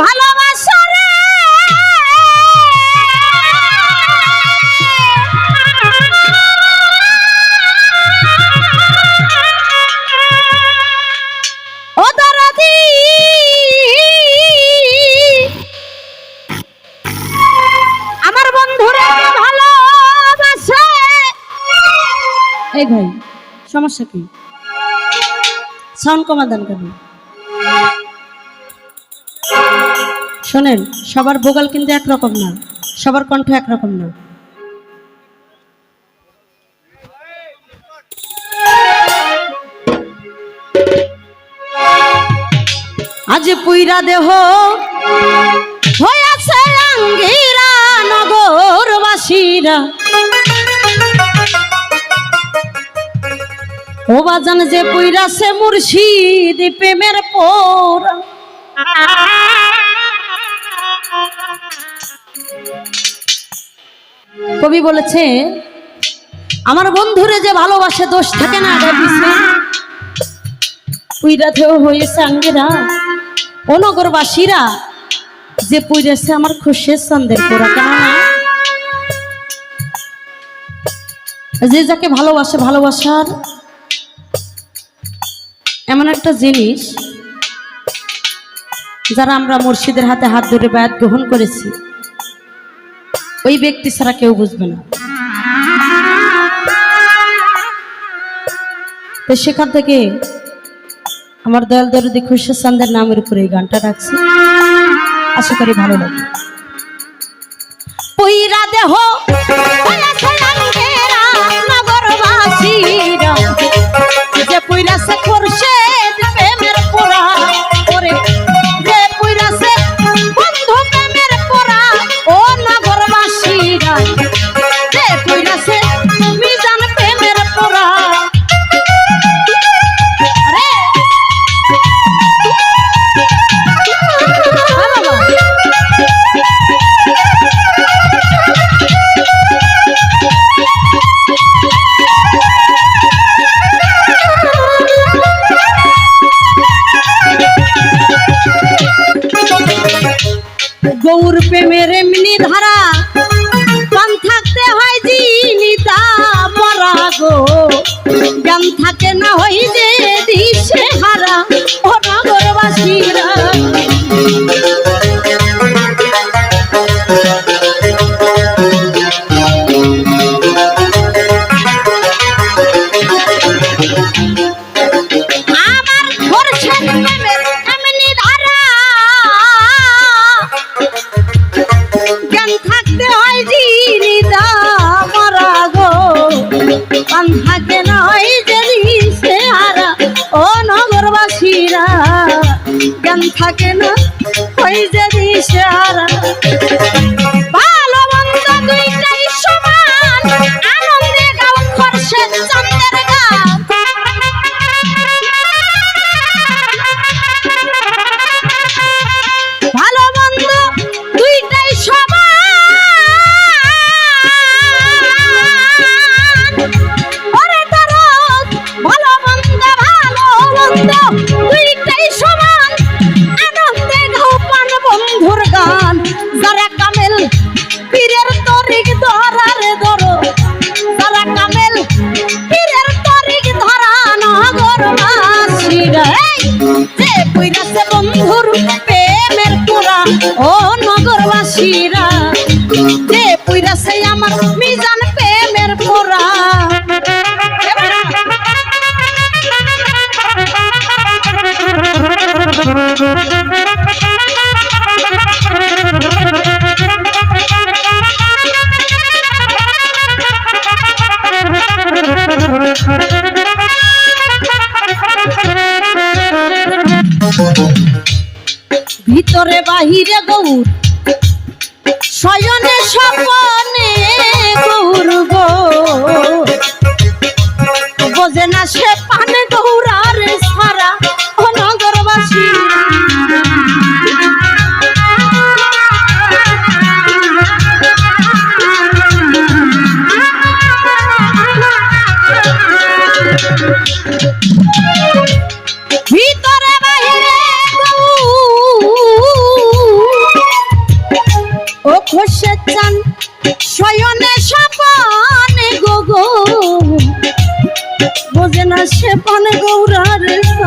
ভালোবাসা রে। আমার বন্ধুরা ভালোবাসে। এই ভাই সমস্যা কি? সাউন্ড কমা দেন কেন? শোনেন, সবার ভোগাল কিন্তু একরকম না, সবার কণ্ঠ একরকম না। আজ পুইরা দেহ হয়েছে আঙ্গিরা নগরবাসীরা। ও বাজান যে পুইরাছে মুর্শিদ প্রেমের পোরা কবি বলেছে, আমার বন্ধুরে যে ভালোবাসে, দোষ থাকে না পুইরাতেও হয়েছে আঙ্গেরা ও নগরবাসীরা যে পুইরেছে আমার পোড়া কেননা, যে যাকে ভালোবাসে, ভালোবাসার এমন একটা জিনিস, যারা আমরা মুর্শিদের হাতে হাত ধরে বায়াত গ্রহণ করেছি। ওই ব্যক্তি ছাড়া কেউ বুঝবে না। তো সেখান থেকে আমার দয়াল দরদি খুশি চান্দের নামের উপরে এই গানটা রাখছি। আশা করি ভালো লাগে পইরা দেহ গৌর প্রেমের এমনি ধারা কান থাকতে হয় জিনিতা পরা গো। জ্ঞান থাকে না হই যে দিশে হারা ও নগরবাসীরা থাকে না ওই যে সে হারা। ভিতরে বাহিরে গৌর। শয়নে স্বপনে গৌর গো। বোঝে না সে পানে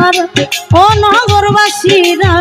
আমার ও নগরবাসীরা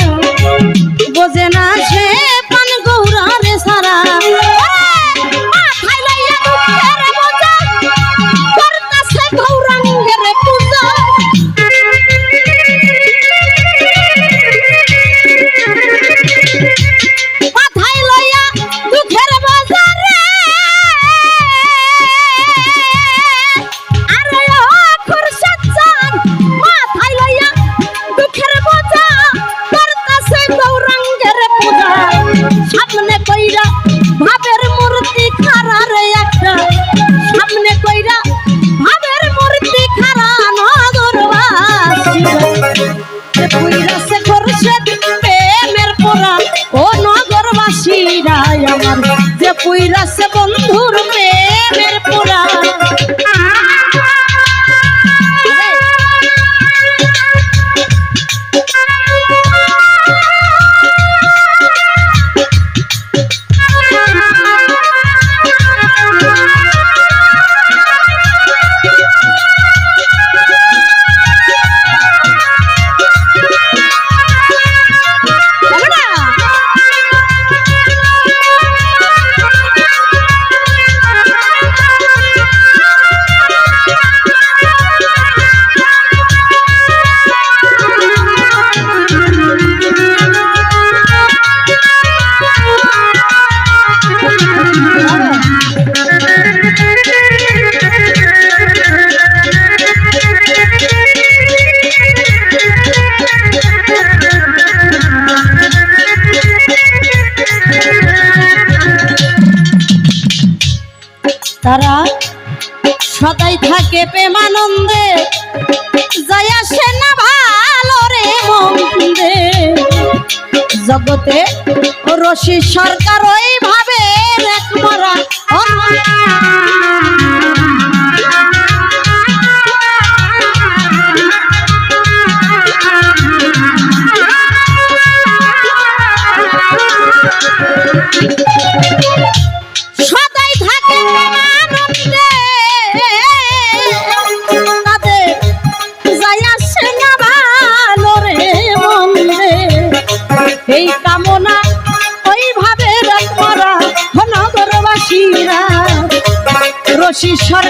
জগতে রশি সরকার ওই শীর্ষর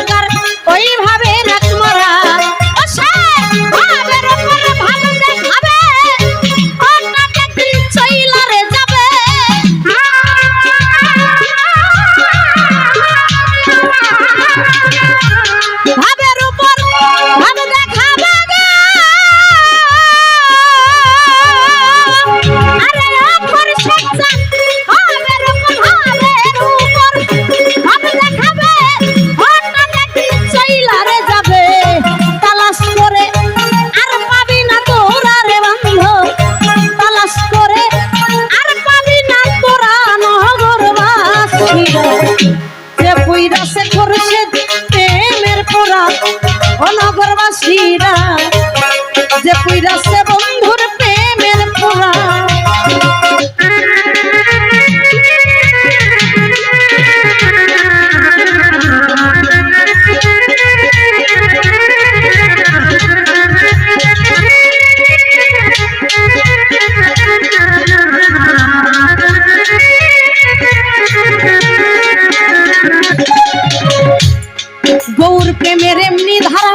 প্রেমের এমনি ধারা।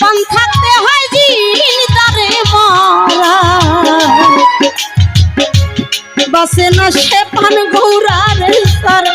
পান থাকতে হয় জিন তারে মারা। বাসে না সে পান ঘোরার সারা।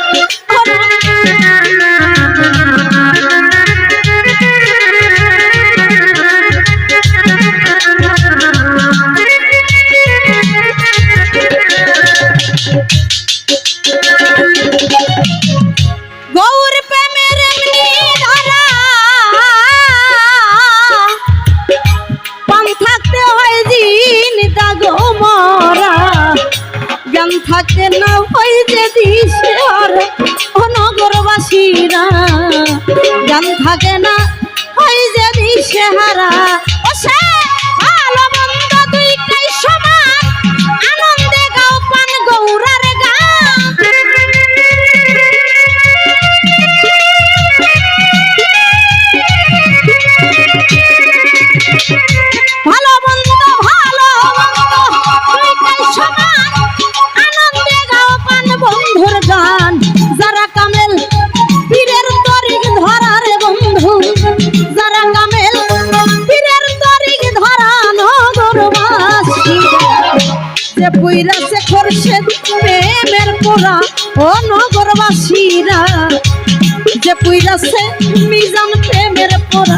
থাকে না হয় যে দিশে হারা যে পুইরাছে মিজান প্রেমের পোড়া